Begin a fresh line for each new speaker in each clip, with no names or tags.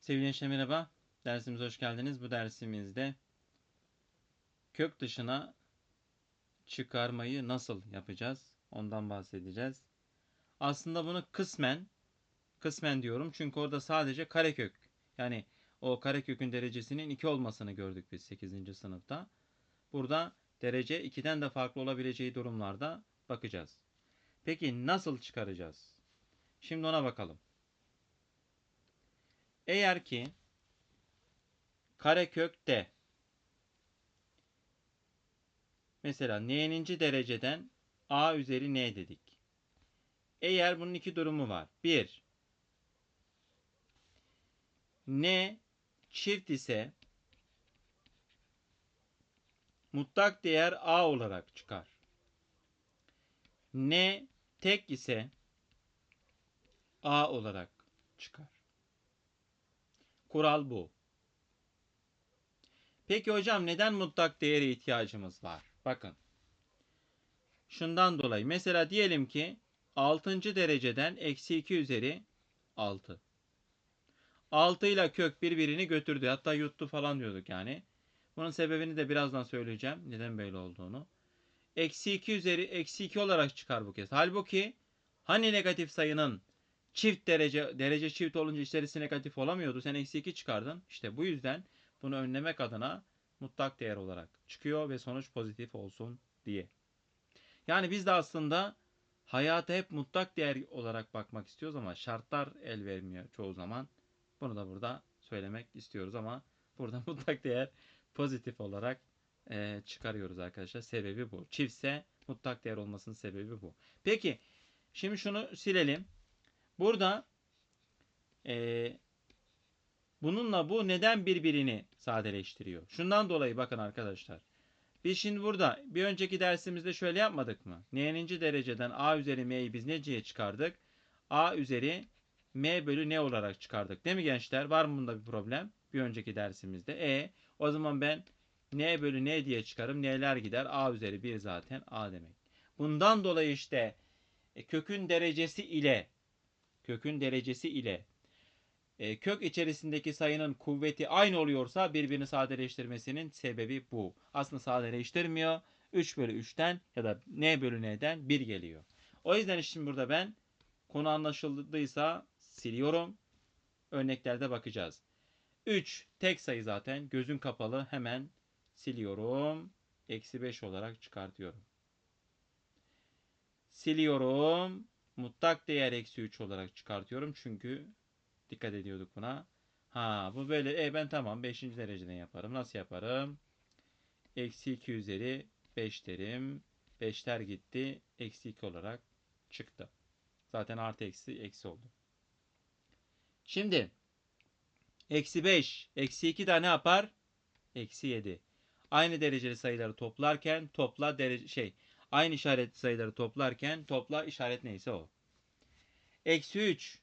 Sevgili gençler merhaba. Dersimize hoş geldiniz. Bu dersimizde kök dışına çıkarmayı nasıl yapacağız? Ondan bahsedeceğiz. Aslında bunu kısmen kısmen diyorum çünkü orada sadece karekök yani o karekökün derecesinin 2 olmasını gördük biz 8. sınıfta. Burada derece 2'den de farklı olabileceği durumlarda bakacağız. Peki nasıl çıkaracağız? Şimdi ona bakalım. Eğer ki karekökte mesela n'inci dereceden a üzeri n dedik. Eğer bunun iki durumu var. Bir, n çift ise mutlak değer a olarak çıkar. n tek ise a olarak çıkar. Kural bu. Peki hocam neden mutlak değere ihtiyacımız var? Bakın. Şundan dolayı mesela diyelim ki 6. dereceden eksi 2 üzeri 6. 6 ile kök birbirini götürdü. Hatta yuttu falan diyorduk yani. Bunun sebebini de birazdan söyleyeceğim. Neden böyle olduğunu. Eksi 2 üzeri eksi 2 olarak çıkar bu kez. Halbuki hani negatif sayının çift derece derece çift olunca içerisi negatif olamıyordu. Sen eksi 2 çıkardın. İşte bu yüzden bunu önlemek adına mutlak değer olarak çıkıyor ve sonuç pozitif olsun diye. Yani biz de aslında hayata hep mutlak değer olarak bakmak istiyoruz ama şartlar el vermiyor çoğu zaman. Bunu da burada söylemek istiyoruz ama burada mutlak değer pozitif olarak e, çıkarıyoruz arkadaşlar. Sebebi bu. Çiftse mutlak değer olmasının sebebi bu. Peki şimdi şunu silelim. Burada e, bununla bu neden birbirini sadeleştiriyor? Şundan dolayı bakın arkadaşlar. Biz şimdi burada bir önceki dersimizde şöyle yapmadık mı? N'ninci dereceden a üzeri m'yi biz neciye çıkardık? a üzeri m bölü n olarak çıkardık. Değil mi gençler? Var mı bunda bir problem? Bir önceki dersimizde. E o zaman ben n bölü n diye çıkarım. N'ler gider. a üzeri 1 zaten a demek. Bundan dolayı işte e, kökün derecesi ile kökün derecesi ile e, kök içerisindeki sayının kuvveti aynı oluyorsa birbirini sadeleştirmesinin sebebi bu. Aslında sadeleştirmiyor. 3 bölü 3'ten ya da n bölü n'den 1 geliyor. O yüzden şimdi burada ben konu anlaşıldıysa siliyorum. Örneklerde bakacağız. 3 tek sayı zaten. Gözün kapalı hemen siliyorum. Eksi 5 olarak çıkartıyorum. Siliyorum. Mutlak değer eksi 3 olarak çıkartıyorum. Çünkü dikkat ediyorduk buna. Ha bu böyle. E ben tamam 5. dereceden yaparım. Nasıl yaparım? Eksi 2 üzeri 5 derim. 5'ler gitti. Eksi 2 olarak çıktı. Zaten artı eksi eksi oldu. Şimdi eksi 5 eksi 2 de ne yapar? Eksi 7. Aynı dereceli sayıları toplarken topla derece şey aynı işaretli sayıları toplarken topla işaret neyse o. Eksi 3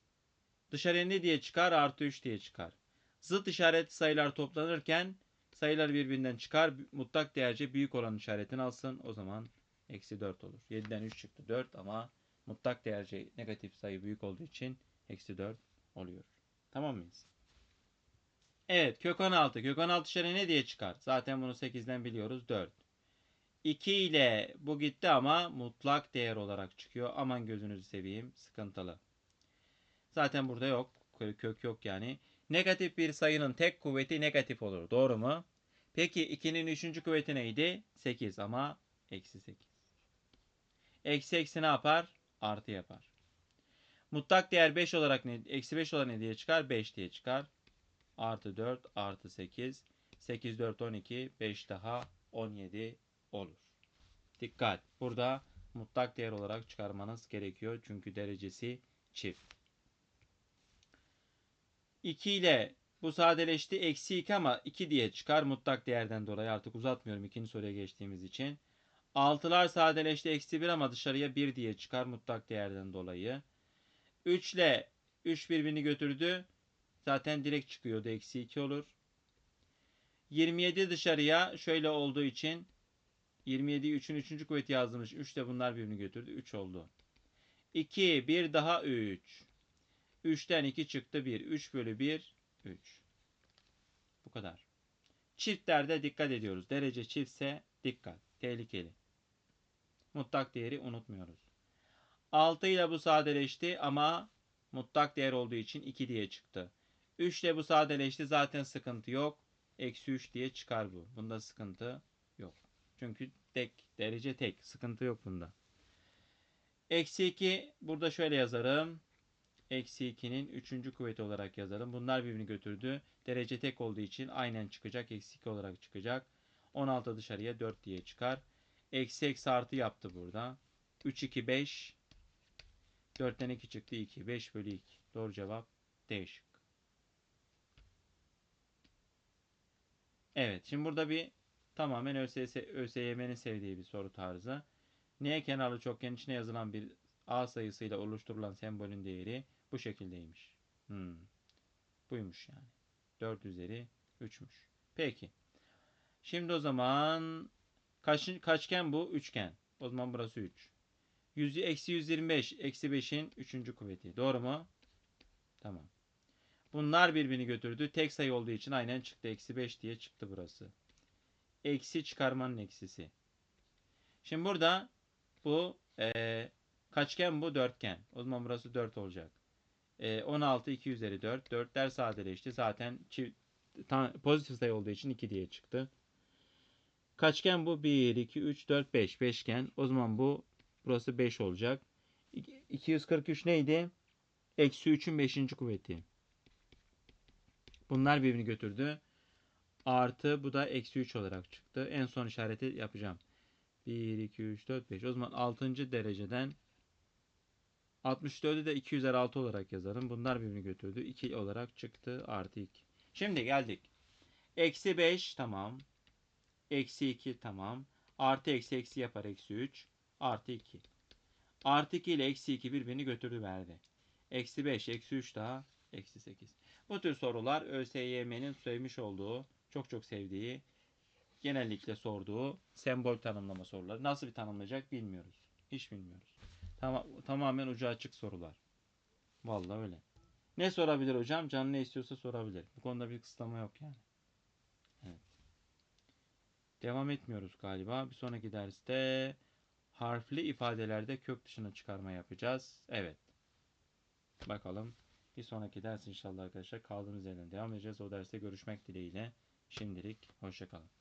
dışarıya ne diye çıkar? Artı 3 diye çıkar. Zıt işaretli sayılar toplanırken sayılar birbirinden çıkar. Mutlak değerce büyük olan işaretini alsın. O zaman eksi 4 olur. 7'den 3 çıktı 4 ama mutlak değerce negatif sayı büyük olduğu için eksi 4 oluyor. Tamam mıyız? Evet kök 16. Kök 16 dışarı ne diye çıkar? Zaten bunu 8'den biliyoruz 4. 2 ile bu gitti ama mutlak değer olarak çıkıyor. Aman gözünüzü seveyim. Sıkıntılı. Zaten burada yok. Kök yok yani. Negatif bir sayının tek kuvveti negatif olur. Doğru mu? Peki 2'nin 3. kuvveti neydi? 8 ama eksi 8. Eksi eksi ne yapar? Artı yapar. Mutlak değer 5 olarak ne? Eksi 5 olarak ne diye çıkar? 5 diye çıkar. Artı 4 artı 8. 8 4 12. 5 daha 17 olur. Dikkat. Burada mutlak değer olarak çıkarmanız gerekiyor. Çünkü derecesi çift. 2 ile bu sadeleşti. Eksi 2 ama 2 diye çıkar. Mutlak değerden dolayı artık uzatmıyorum ikinci soruya geçtiğimiz için. 6'lar sadeleşti. Eksi 1 ama dışarıya 1 diye çıkar. Mutlak değerden dolayı. 3 ile 3 birbirini götürdü. Zaten direkt çıkıyordu. Eksi 2 olur. 27 dışarıya şöyle olduğu için 27'yi 3'ün 3. kuvveti yazılmış. 3 de bunlar birbirini götürdü. 3 oldu. 2, 1 daha 3. 3'ten 2 çıktı 1. 3 bölü 1, 3. Bu kadar. Çiftlerde dikkat ediyoruz. Derece çiftse dikkat. Tehlikeli. Mutlak değeri unutmuyoruz. 6 ile bu sadeleşti ama mutlak değer olduğu için 2 diye çıktı. 3 ile bu sadeleşti zaten sıkıntı yok. Eksi 3 diye çıkar bu. Bunda sıkıntı. Çünkü tek derece tek. Sıkıntı yok bunda. Eksi 2 burada şöyle yazarım. Eksi 2'nin 3. kuvveti olarak yazarım. Bunlar birbirini götürdü. Derece tek olduğu için aynen çıkacak. Eksi 2 olarak çıkacak. 16 dışarıya 4 diye çıkar. Eksi eksi artı yaptı burada. 3 2 5 4'ten 2 çıktı 2. 5 bölü 2. Doğru cevap D şık. Evet. Şimdi burada bir tamamen ÖSS, ÖSYM'nin sevdiği bir soru tarzı. Niye kenarlı çokgen içine yazılan bir A sayısıyla oluşturulan sembolün değeri bu şekildeymiş. Hmm. Buymuş yani. 4 üzeri 3'müş. Peki. Şimdi o zaman kaç, kaçgen bu? Üçgen. O zaman burası 3. 100, eksi 125. Eksi 5'in 3. kuvveti. Doğru mu? Tamam. Bunlar birbirini götürdü. Tek sayı olduğu için aynen çıktı. Eksi 5 diye çıktı burası. Eksi çıkarmanın eksisi. Şimdi burada bu eee kaçgen bu? Dörtgen. O zaman burası 4 olacak. Eee 16 2 üzeri 4. 4'ler sadeleşti. Zaten çift, tam, pozitif sayı olduğu için 2 diye çıktı. Kaçgen bu? 1, 2, 3, 4, 5. Beşgen. O zaman bu burası 5 olacak. 243 neydi? Eksi 3'ün 5. kuvveti. Bunlar birbirini götürdü. Artı bu da eksi 3 olarak çıktı. En son işareti yapacağım. 1, 2, 3, 4, 5. O zaman 6. dereceden 64'ü de 2 üzeri 6 olarak yazarım. Bunlar birbirini götürdü. 2 olarak çıktı. Artı 2. Şimdi geldik. Eksi 5 tamam. Eksi 2 tamam. Artı eksi eksi yapar. Eksi 3. Artı 2. Artı 2 ile eksi 2 birbirini götürdü verdi. Eksi 5, eksi 3 daha. Eksi 8. Bu tür sorular ÖSYM'nin sevmiş olduğu, çok çok sevdiği, genellikle sorduğu sembol tanımlama soruları. Nasıl bir tanımlayacak bilmiyoruz. Hiç bilmiyoruz. Tamam, tamamen ucu açık sorular. Vallahi öyle. Ne sorabilir hocam? Canı ne istiyorsa sorabilir. Bu konuda bir kısıtlama yok yani. Evet. Devam etmiyoruz galiba. Bir sonraki derste harfli ifadelerde kök dışına çıkarma yapacağız. Evet. Bakalım. Bir sonraki ders inşallah arkadaşlar kaldığımız yerden devam edeceğiz. O derste görüşmek dileğiyle. Şimdilik hoşçakalın.